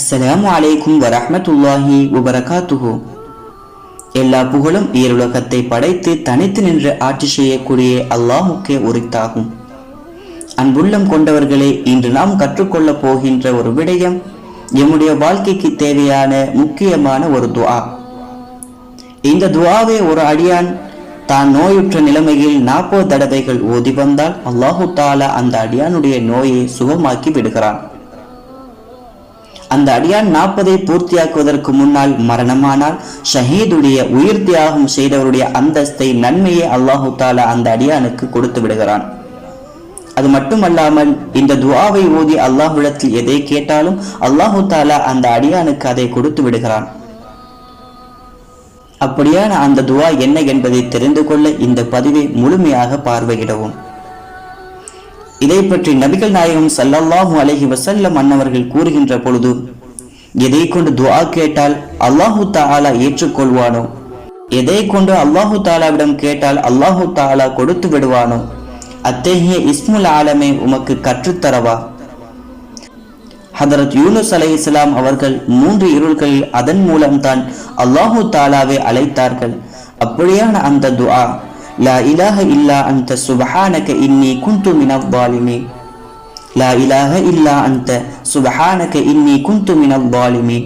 அஸ்ஸலாமு அலைக்கும் வரஹமத்துல்லாஹி வபரகாத்துஹு எல்லா புகழும் ஈருலகத்தை படைத்து தனித்து நின்று ஆட்சி செய்யக்கூடிய அல்லாஹுக்கே உரித்தாகும். அன்புள்ளம் கொண்டவர்களே இன்று நாம் கற்றுக்கொள்ளப் போகின்ற ஒரு விடயம் எம்முடைய வாழ்க்கைக்கு தேவையான முக்கியமான ஒரு துவா. இந்த துவாவே ஒரு அடியான் தான் நோயுற்ற நிலைமையில் நாற்பது தடவைகள் ஓதி வந்தால் அல்லாஹு தாலா அந்த அடியானுடைய நோயை சுகமாக்கி விடுகிறான். அந்த அடியான் நாற்பதை பூர்த்தியாக்குவதற்கு முன்னால் மரணமானால் ஷஹீதுடைய உயிர் தியாகம் செய்தவருடைய அந்தஸ்தை நன்மையை அல்லாஹு தாலா அந்த அடியானுக்கு கொடுத்து விடுகிறான். அது மட்டுமல்லாமல் இந்த துவாவை ஓதி அல்லாஹ்விடத்தில் எதை கேட்டாலும் அல்லாஹு தாலா அந்த அடியானுக்கு அதை கொடுத்து விடுகிறான். அப்படியான அந்த துவா என்ன என்பதை தெரிந்து கொள்ள இந்த பதிவை முழுமையாக பார்வையிடவும். இதை பற்றி நபிகள் நாயகம் சல்லல்லாஹு அலஹி வசல்லம் அன்னவர்கள் கூறுகின்ற பொழுது எதை கொண்டு துவா கேட்டால் அல்லாஹு தாலா ஏற்றுக்கொள்வானோ? எதை கொண்டு அல்லாஹு தாலாவிடம் கேட்டால் அல்லாஹு தாலா கொடுத்து விடுவானோ? அத்தகைய இஸ்முல் ஆலமே உமக்கு கற்றுத்தரவா? ஹதரத் யூனுஸ் அலை இஸ்லாம் அவர்கள் மூன்று இருள்களில் அதன் மூலம்தான் அல்லாஹு தாலாவை அழைத்தார்கள். அப்படியான அந்த துஆ லா இலாஹ இல்லா அந்த சுபஹானக இன்னி குந்து மினவ்வாலிமே லா இலாஹ இல்லா அந்த சுபஹானக இன்னி குந்து மினவ்வாலிமே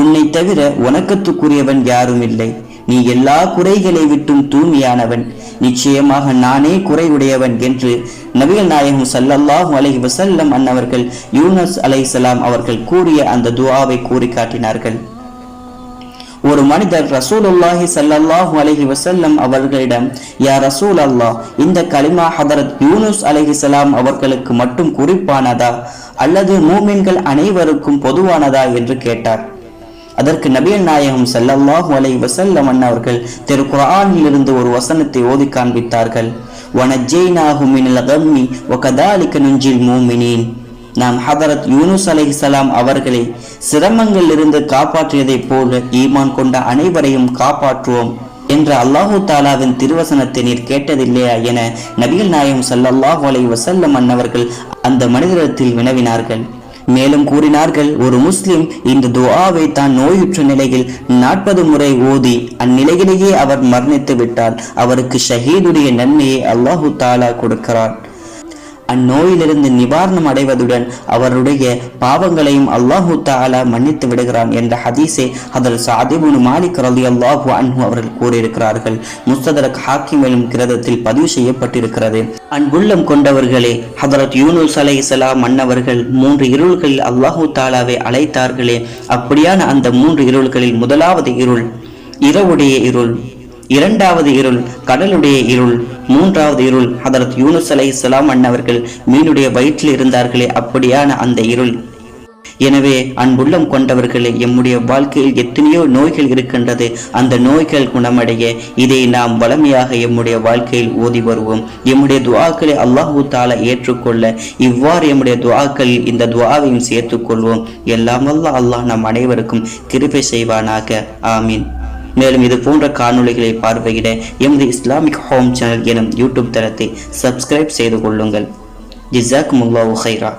உன்னை தவிர உனக்கத்துக்குரியவன் யாரும் இல்லை நீ எல்லா குறைகளை விட்டும் தூய்மையானவன். நிச்சயமாக நானே குறையுடையவன் என்று நவீன நாயகம் சல்லல்லாஹும் அலஹி வசல்லம் அன்னவர்கள் யூனஸ் அலை அவர்கள் கூறிய அந்த துவாவை கூறி காட்டினார்கள். ஒரு மனிதர் ரசூல் அல்லாஹி சல்லாஹூ அலைஹி வசல்லம் அவர்களிடம் யா ரசூல் அல்லாஹ் இந்த கலிமா ஹதரத் யூனுஸ் அலைஹிஸ்ஸலாம் அவர்களுக்கு மட்டும் குறிப்பானதா? அல்லது மூமின்கள் அனைவருக்கும் பொதுவானதா? என்று கேட்டார். அதற்கு நபியல் நாயகம் ஸல்லல்லாஹு அலை வசல்லம் அவர்கள் திரு குர்ஆனில் இருந்து ஒரு வசனத்தை ஓதி காண்பித்தார்கள். வனஜ்ஜைனாஹு மினல் கம்மி வகதாலிக நுஞ்சில் மூமினேன். நாம் ஹதரத் யூனுஸ் அலைஹிஸ்ஸலாம் அவர்களை சிரமங்களில் இருந்து காப்பாற்றியதைப் போல ஈமான் கொண்ட அனைவரையும் காப்பாற்றுவோம் என்ற அல்லாஹு தாலாவின் திருவசனத்தை நீர் கேட்டதில்லையா என நபிகள் நாயம் ஸல்லல்லாஹு அலை வசல்லம் அன்னவர்கள் அந்த மனிதரத்தில் வினவினார்கள். மேலும் கூறினார்கள் ஒரு முஸ்லிம் இந்த துஆவை தான் நோயுற்ற நிலையில் நாற்பது முறை ஓதி அந்நிலையிலேயே அவர் மரணித்து விட்டார். அவருக்கு ஷஹீதுடைய நன்மையை அல்லாஹு தாலா கொடுக்கிறான். அந்நோயிலிருந்து நிவாரணம் அடைவதுடன் அவருடைய பாவங்களையும் அல்லாஹு தாலா மன்னித்து விடுகிறான் என்ற ஹதீஸை அதில் சாதிபுன் மாலிக் ரலி அல்லாஹு அன்ஹு அவர்கள் கூறியிருக்கிறார்கள். முஸ்ததரக் ஹாக்கிம் எனும் கிரதத்தில் பதிவு செய்யப்பட்டிருக்கிறது. அன்புள்ளம் கொண்டவர்களே ஹதரத் யூனுஸ் அலை இஸ்லாம் மன்னவர்கள் மூன்று இருள்களில் அல்லாஹு தாலாவை அழைத்தார்களே. அப்படியான அந்த மூன்று இருள்களில் முதலாவது இருள் இரவுடைய இருள். இரண்டாவது இருள் கடலுடைய இருள் மூன்றாவது இருள் அதற்கு யூனுஸ் அலை சலாம் அண்ணவர்கள் மீனுடைய வயிற்றில் இருந்தார்களே அப்படியான அந்த இருள். எனவே அன்புள்ளம் கொண்டவர்களே எம்முடைய வாழ்க்கையில் எத்தனையோ நோய்கள் இருக்கின்றது அந்த நோய்கள் குணமடைய இதை நாம் வளமையாக எம்முடைய வாழ்க்கையில் ஓதி வருவோம். எம்முடைய துவாக்களை அல்லாஹூ தால ஏற்றுக்கொள்ள இவ்வாறு எம்முடைய துவாக்களில் இந்த துவாவையும் சேர்த்துக்கொள்வோம். எல்லாம் வல்ல அல்லாஹ் நம் அனைவருக்கும் கிருபை செய்வானாக. ஆமீன். மேலும் இது போன்ற காணொளிகளை பார்வையிட எமது இஸ்லாமிக் ஹோம் சேனல் எனும் யூடியூப் தளத்தை சப்ஸ்கிரைப் செய்து கொள்ளுங்கள். ஜிசாக் முல்லா ஹைரா